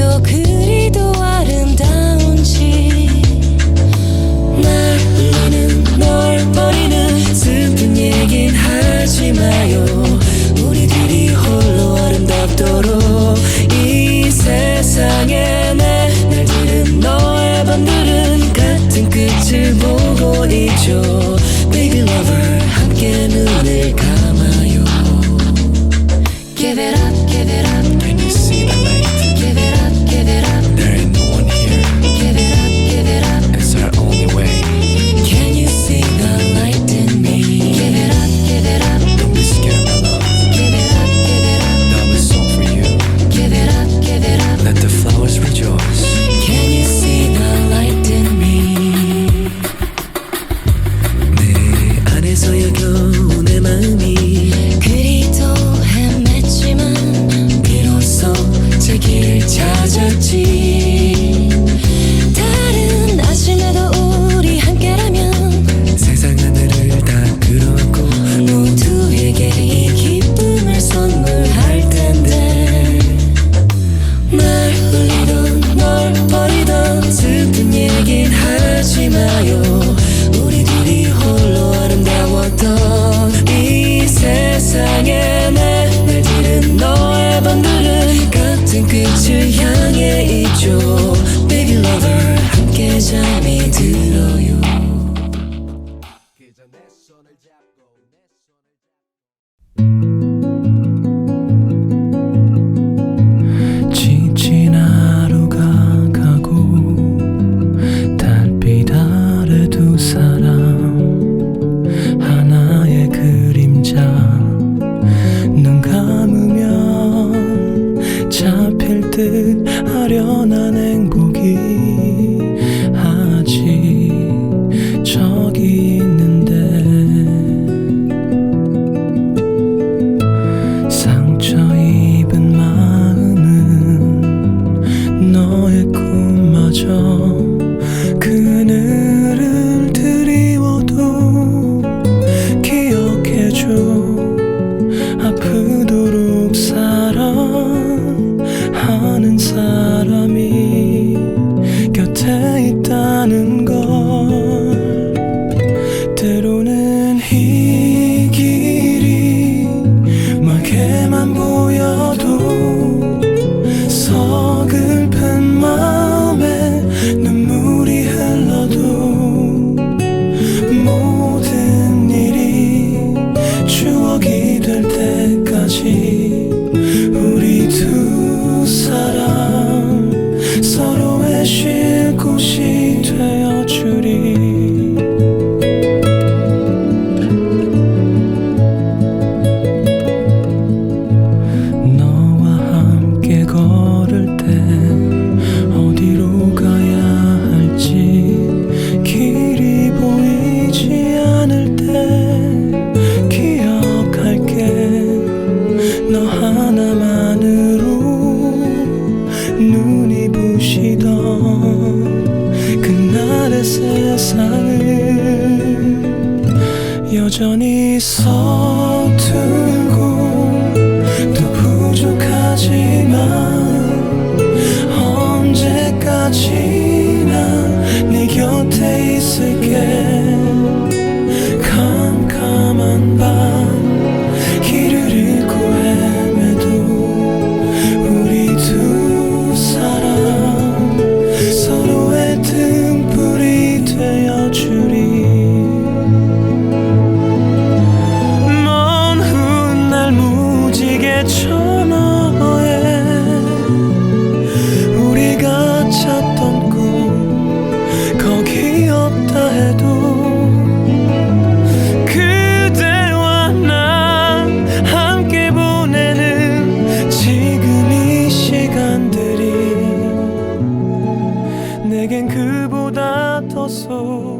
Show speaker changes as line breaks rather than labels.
또 그리도
아름다운지
날 흘리는 널
버리는 슬픈 얘긴 하지 마요.
우리들이
홀로
아름답도록 이 세상에 내 날들은 너의 밤들은 같은 끝을 보고 있죠. Baby lover 함께 눈 기억나요. 우리 둘이 홀로 아름다웠던 이 세상에 내날 들은 너의 밤들은 같은 끝을 향해 있죠. Baby lover 함께 잠이 들어요.
감으면 잡힐 듯 아련한 행복이 아직 저기 있는데 상처 입은 마음은 너의 꿈마저 이 길이 멀게만 보여도 서글픈 마음에 눈물이 흘러도 모든 일이 추억이 될 때까지 우리 두 사람 세상을 여전히 서툴고 또 부족하지만 언제까지 전화에 우리가 찾던 꿈 거기 없다 해도 그대와 나 함께 보내는 지금 이 시간들이 내겐 그보다 더 소.